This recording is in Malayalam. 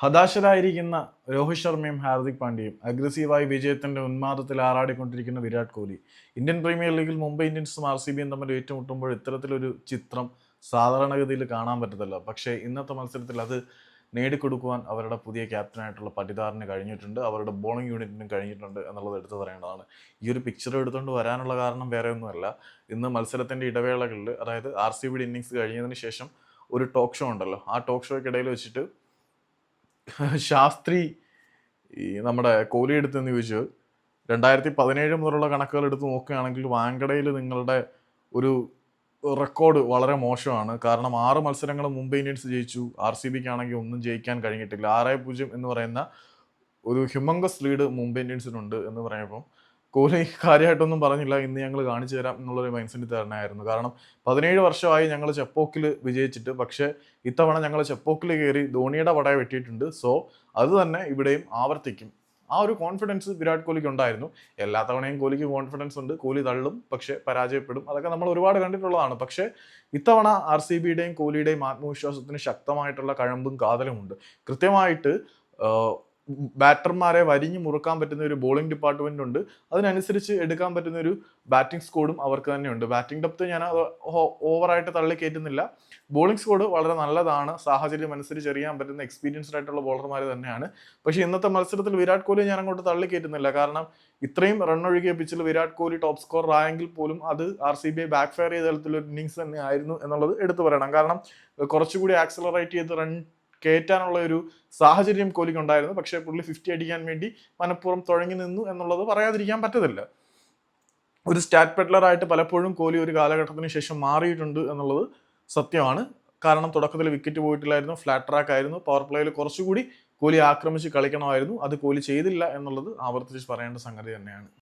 ഹതാശരായിരിക്കുന്ന രോഹിത് ശർമ്മയും ഹാർദിക് പാണ്ഡ്യയും അഗ്രസീവായി വിജയത്തിന്റെ ഉന്മാദത്തിൽ ആറാടിക്കൊണ്ടിരിക്കുന്ന വിരാട് കോഹ്ലി. ഇന്ത്യൻ പ്രീമിയർ ലീഗിൽ മുംബൈ ഇന്ത്യൻസും ആർ സി ബിയും തമ്മിൽ ഏറ്റുമുട്ടുമ്പോൾ ഇത്തരത്തിലൊരു ചിത്രം സാധാരണഗതിയിൽ കാണാൻ പറ്റത്തില്ല. പക്ഷേ ഇന്നത്തെ മത്സരത്തിൽ അത് നേടിക്കൊടുക്കുവാൻ അവരുടെ പുതിയ ക്യാപ്റ്റനായിട്ടുള്ള പട്ടിദാറിന് കഴിഞ്ഞിട്ടുണ്ട്. അവരുടെ ബോളിംഗ് യൂണിറ്റിനും കഴിഞ്ഞിട്ടുണ്ട് എന്നുള്ളത് എടുത്തു പറയേണ്ടതാണ്. ഈ ഒരു പിക്ചർ എടുത്തുകൊണ്ട് വരാനുള്ള കാരണം വേറെ ഒന്നുമല്ല. ഇന്ന് മത്സരത്തിന്റെ ഇടവേളകളിൽ അതായത് ആർ സി ബിയുടെ ഇന്നിങ്സ് കഴിഞ്ഞതിന് ശേഷം ഒരു ടോക്ക് ഷോ ഉണ്ടല്ലോ. ആ ടോക്ക് ഷോയ്ക്കിടയിൽ വെച്ചിട്ട് ശാസ്ത്രി ഈ നമ്മുടെ കോഹ്ലി എടുത്തെന്ന് ചോദിച്ചു. രണ്ടായിരത്തി പതിനേഴ് മുതലുള്ള കണക്കുകൾ എടുത്ത് നോക്കുകയാണെങ്കിൽ വാങ്കടയിൽ നിങ്ങളുടെ ഒരു റെക്കോർഡ് വളരെ മോശമാണ്. കാരണം ആറ് മത്സരങ്ങൾ മുംബൈ ഇന്ത്യൻസ് ജയിച്ചു. ആർ സി ബിക്ക് ആണെങ്കിൽ ഒന്നും ജയിക്കാൻ കഴിഞ്ഞിട്ടില്ല. ആറ് പൂജ്യം എന്ന് പറയുന്ന ഒരു ഹ്യൂമങ്കസ് ലീഡ് മുംബൈ ഇന്ത്യൻസിനുണ്ട് എന്ന് പറയുമ്പോൾ കോഹ്ലി കാര്യമായിട്ടൊന്നും പറഞ്ഞില്ല. ഇന്ന് ഞങ്ങൾ കാണിച്ചു തരാം എന്നുള്ളൊരു മൈൻഡ് സെറ്റ് കാരണം പതിനേഴ് വർഷമായി ഞങ്ങൾ ചെപ്പോക്കിൽ വിജയിച്ചിട്ട് പക്ഷേ ഇത്തവണ ഞങ്ങൾ ചെപ്പോക്കിൽ കയറി ധോണിയുടെ പടയെ വെട്ടിയിട്ടുണ്ട്. സോ അത് തന്നെ ഇവിടെയും ആവർത്തിക്കും. ആ ഒരു കോൺഫിഡൻസ് വിരാട് കോഹ്ലിക്ക് ഉണ്ടായിരുന്നു. എല്ലാ തവണയും കോഹ്ലിക്ക് കോൺഫിഡൻസ് ഉണ്ട്. കോഹ്ലി തള്ളും പക്ഷേ പരാജയപ്പെടും. അതൊക്കെ നമ്മൾ ഒരുപാട് കണ്ടിട്ടുള്ളതാണ്. പക്ഷേ ഇത്തവണ ആർ സി ബിയുടെയും കോഹ്ലിയുടെയും ആത്മവിശ്വാസത്തിന് ശക്തമായിട്ടുള്ള കഴമ്പും കാതലുമുണ്ട് കൃത്യമായിട്ട് ബാറ്റർമാരെ വരിഞ്ഞു മുറുക്കാൻ പറ്റുന്ന ഒരു ബോളിംഗ് ഡിപ്പാർട്ട്മെന്റ് ഉണ്ട്. അതിനനുസരിച്ച് എടുക്കാൻ പറ്റുന്ന ഒരു ബാറ്റിംഗ് സ്കോഡും അവർക്ക് തന്നെയുണ്ട്. ബാറ്റിംഗ് ഡെപ്ത് ഞാൻ ഓവറായിട്ട് തള്ളി കയറ്റുന്നില്ല ബോളിംഗ് സ്കോഡ് വളരെ നല്ലതാണ്. സാഹചര്യം അനുസരിച്ച് എറിയാൻ പറ്റുന്ന എക്സ്പീരിയൻസ്ഡ് ആയിട്ടുള്ള ബോളർമാർ തന്നെയാണ്. പക്ഷേ ഇന്നത്തെ മത്സരത്തിൽ വിരാട് കോഹ്ലി ഞാൻ അങ്ങോട്ട് തള്ളി കയറ്റുന്നില്ല കാരണം ഇത്രയും റൺ ഒഴുകിയ പിച്ചിൽ വിരാട് കോഹ്ലി ടോപ്പ് സ്കോർ ആയെങ്കിൽ പോലും അത് R C B back fire ചെയ്ത തരത്തിലൊരു ഇന്നിങ്സ് തന്നെ ആയിരുന്നു എന്നുള്ളത് എടുത്തു പറയണം. കാരണം കുറച്ചുകൂടി ആക്സലറേറ്റ് ചെയ്ത് റൺ കയറ്റാനുള്ള ഒരു സാഹചര്യം കോഹ്ലിക്ക് ഉണ്ടായിരുന്നു പക്ഷേ പുള്ളി ഫിഫ്റ്റി അടിക്കാൻ വേണ്ടി മനഃപൂർവം തുഴങ്ങി നിന്നു എന്നുള്ളത് പറയാതിരിക്കാൻ പറ്റത്തില്ല. ഒരു സ്റ്റാറ്റ് പെഡ്ലറായിട്ട് പലപ്പോഴും കോഹ്ലി ഒരു കാലഘട്ടത്തിന് ശേഷം മാറിയിട്ടുണ്ട് എന്നുള്ളത് സത്യമാണ്. കാരണം തുടക്കത്തിൽ വിക്കറ്റ് പോയിട്ടില്ലായിരുന്നു ഫ്ലാറ്റ് ട്രാക്ക് ആയിരുന്നു. പവർ പ്ലേയിൽ കുറച്ചുകൂടി കോഹ്ലി ആക്രമിച്ച് കളിക്കണമായിരുന്നു. അത് കോഹ്ലി ചെയ്തില്ല എന്നുള്ളത് ആവർത്തിച്ച് പറയേണ്ട സംഗതി തന്നെയാണ്.